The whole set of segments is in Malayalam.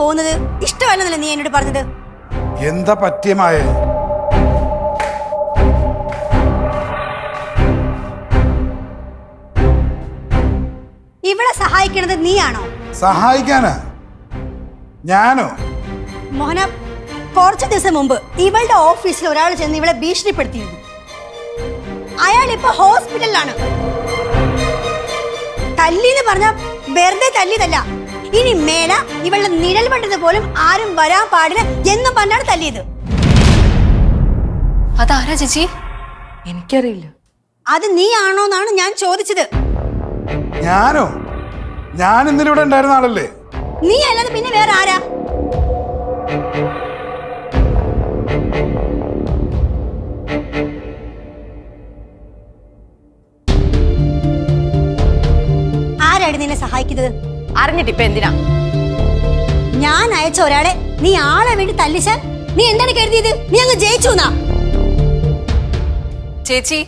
പോകുന്നത് ഇഷ്ടമല്ലെന്നല്ലേ നീ എന്നോട് പറഞ്ഞത്? എന്താ പറ്റിയമായ ഇവിടെ സഹായിക്കണത് നീയാണോ? സഹായിക്കാനാ? ഞാനോ? മോഹന കുറച്ച് ദിവസം മുമ്പ് ഇവളുടെ ഓഫീസിൽ ഒരാൾ ചെന്ന് ഇവളെ ഭീഷണിപ്പെടുത്തിയിരുന്നു. അയാൾ ഇപ്പൊ ഹോസ്പിറ്റലിലാണ്. തല്ലിന്ന് പറഞ്ഞ വെറുതെ തല്ലിയതല്ല. ഇനി മേല ഇവളുടെ നിഴൽ പണ്ടത് പോലും ആരും വരാൻ പാടില്ല എന്നും പറഞ്ഞാണ് തല്ലിയത്. അതാരാ ചേച്ചി? എനിക്കറിയില്ല. അത് നീ ആണോന്നാണ് ഞാൻ ചോദിച്ചത്. ഞാനോ? ഞാൻ ഇന്നലെ ഇവിടെ ഉണ്ടായിരുന്ന ആളല്ലേ? നീ അല്ലാതെ പിന്നെ വേറെ ആരാ? ആരാണ് നിന്നെ സഹായിക്കുന്നത്? അറിഞ്ഞിട്ട് ഇപ്പൊ എന്തിനാ? ഞാൻ അയച്ച ഒരാളെ നീ ആളെ വേണ്ടി തല്ലിച്ചാൽ നീ എന്താണ് കരുതിയത്? നീ അങ്ങ് ജയിച്ചു ചേച്ചി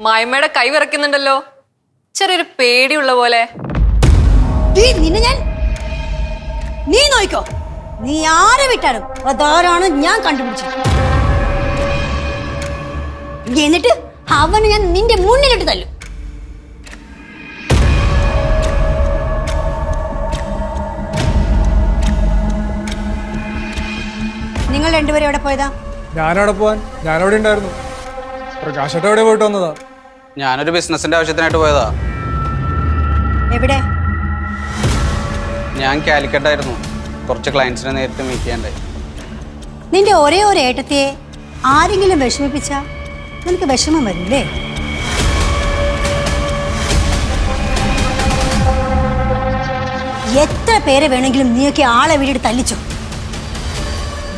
മായമ്മയുടെ കൈ വിറയ്ക്കുന്നുണ്ടല്ലോ. ചെറിയൊരു പേടിയുള്ള പോലെ. നിന്നെ ഞാൻ നീ നോയിക്കോ. നീ ആരെ വിട്ടാലും അതാരാണ് ഞാൻ കണ്ടുപിടിച്ചത്. എന്നിട്ട് അവന് ഞാൻ നിന്റെ മുന്നിലിട്ട് തല്ലും. നിങ്ങൾ രണ്ടുപേരും എവിടെ പോയതാ? ഞാനവിടെ പോവാൻ ഞാനവിടെ ഉണ്ടായിരുന്നു. പ്രകാശത്തെ എവിടെ പോയിട്ട് വന്നതാ? ഞാനൊരു ബിസിനസിന്റെ ആവശ്യത്തിനായിട്ട് പോയതാ. എവിടെ? ഞാൻ കാലിക്കട്ടായിരുന്നു കുറച്ച് ക്ലയൻസിനെ നേരിട്ട് മീറ്റ് ചെയ്യണ്ടായി നിന്റെ ഒരേ ഒരു ഏട്ടത്തിയെ ആരെങ്കിലും വിഷമിപ്പിച്ച നിനക്ക് വിഷമം വരില്ലേ എത്ര പേരെ വേണമെങ്കിലും നീയൊക്കെ ആളെ വീട് തല്ലിച്ചോ?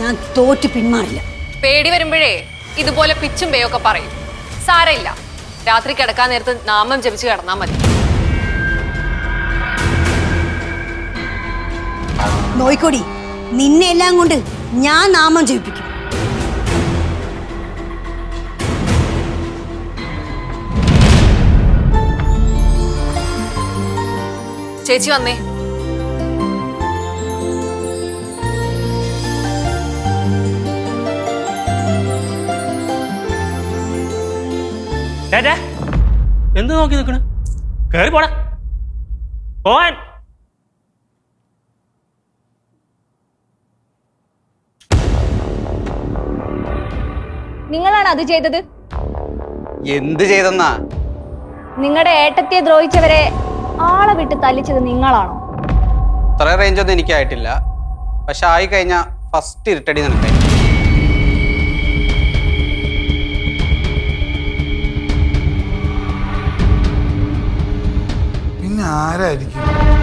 ഞാൻ തോറ്റ് പിന്മാറില്ല. പേടി വരുമ്പോഴേ ഇതുപോലെ പിച്ചും പേയൊക്കെ പറയും. സാരയില്ല രാത്രി കിടക്കാൻ നേരത്ത് നാമം ജപിച്ച് കിടന്നാൽ മതി. നോയിക്കോടി നിന്നെ എല്ലാം കൊണ്ട് ഞാൻ നാമം ജപിപ്പിക്കും. ചേച്ചി വന്നേ. ചേട്ടാ എന്ത് നോക്കി നിൽക്കണ് കേറി പോടാ. പോവാൻ. നിങ്ങളാണ് അത് ചെയ്തത്? എന്ത് ചെയ്തെന്നാ? നിങ്ങളുടെ ഏട്ടത്തെ ദ്രോഹിച്ചവരെ ആളെ വിട്ട് തല്ലിച്ചത് നിങ്ങളാണോ? അത്ര റേഞ്ച് ഒന്നും എനിക്കായിട്ടില്ല. പക്ഷെ ആയി കഴിഞ്ഞാൽ ഫസ്റ്റ് ഇരുട്ടടി നിനക്കായി. ആരായിരിക്കും?